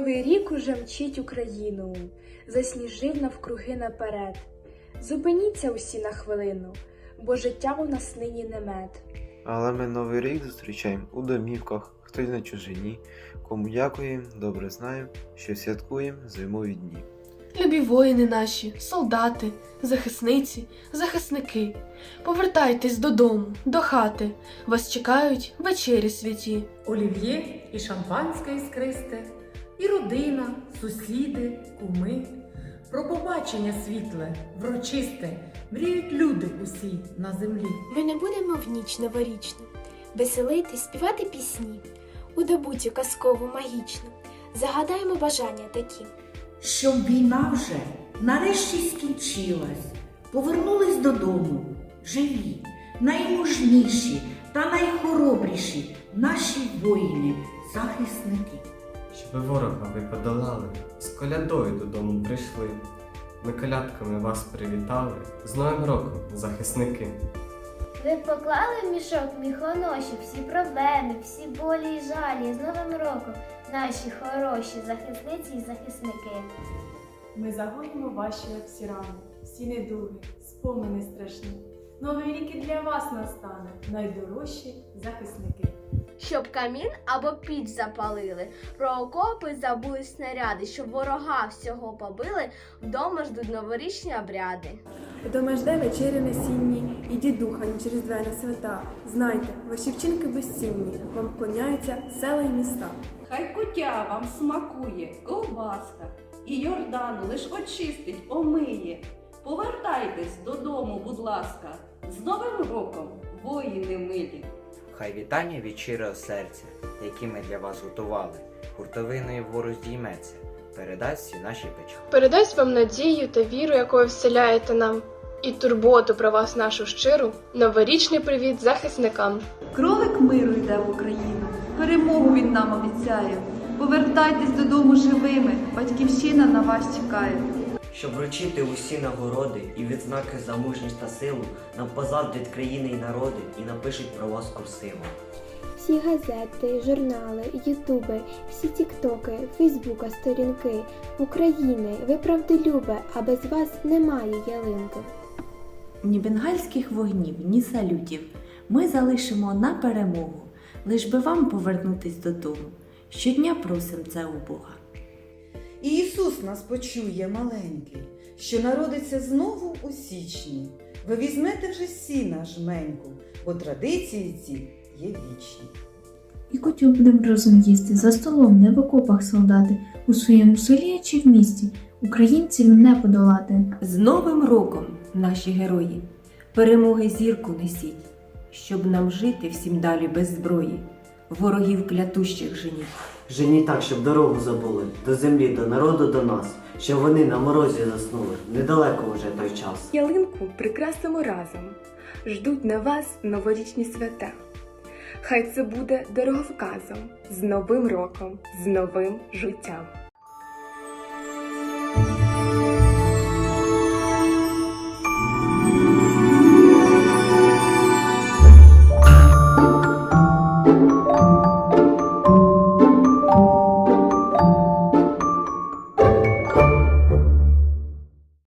вже мчить Україну, засніжив навкруги наперед. Зупиніться усі на хвилину, бо життя у нас нині не мед. Але ми новий рік зустрічаємо у домівках, хтось на чужині. Кому дякуємо, добре знаємо, що святкуємо зимові дні. Любі воїни наші, солдати, захисниці, захисники, повертайтесь додому, до хати. Вас чекають вечері святі. Олів'є і шампанське іскристе, і родина, сусіди, куми. Про побачення світле, врочисте, мріють люди усі на землі. Ми не будемо в ніч новорічну веселити, співати пісні у добу казкову магічну. Загадаємо бажання такі. щоб війна вже нарешті скінчилась, повернулись додому живі, наймужніші та найхоробріші наші воїни, захисники. Щоб ворога ви подолали, з колядою додому прийшли. Ми колядками вас привітали, з Новим роком, захисники. Ви поклали в мішок міхоноші всі проблеми, всі болі і жалі з Новим роком, наші хороші захисниці і захисники. Ми загоїмо ваші всі рани, всі недуги, спомини страшні. Новий рік і для вас настане, найдорожчі захисники. Щоб камін або піч запалили, про окопи забули снаряди, щоб ворога всього побили, вдома ждуть новорічні обряди. Вдома жде вечеря на сінні, і дідуха ні через двері свята. Знайте, ваші вчинки безцінні, вам вклоняються села й міста. Хай кутя вам смакує, ковбаска, і Йордану лиш очистить, омиє. Повертайтесь додому, будь ласка, з Новим роком, воїни милі. Хай вітання від щирого серця, які ми для вас готували, хуртовиною вгору здійметься, передасть всі наші печалі. Передасть вам надію та віру, якою вселяєте нам, і турботу про вас нашу щиру, новорічний привіт захисникам. Кролик миру йде в Україну, перемогу він нам обіцяє. Повертайтесь додому живими, батьківщина на вас чекає. Щоб вручити усі нагороди і відзнаки за мужність та силу, нам позавдять країни і народи і напишуть про вас курсиво. Всі газети, журнали, ютуби, всі тіктоки, фейсбука, сторінки України, ви правдолюбе, а без вас немає ялинки. Ні бенгальських вогнів, ні салютів. Ми залишимо на перемогу, лиш би вам повернутись додому. Щодня просим це у Бога. І Ісус нас почує маленький, що народиться знову у січні. Ви візьмете вже сіна жменьку, бо традиції ці є вічні. І котю будем разом їсти за столом, не в окопах солдати, у своєму селі чи в місті, українців не подолати. З Новим роком, наші герої, перемоги зірку несіть, щоб нам жити всім далі без зброї, ворогів клятущих жені. Жені так, щоб дорогу забули, до землі, до народу, до нас, щоб вони на морозі заснули, недалеко вже той час. Ялинку прикрасимо разом. Ждуть на вас новорічні свята. Хай це буде дороговказом з новим роком, з новим життям.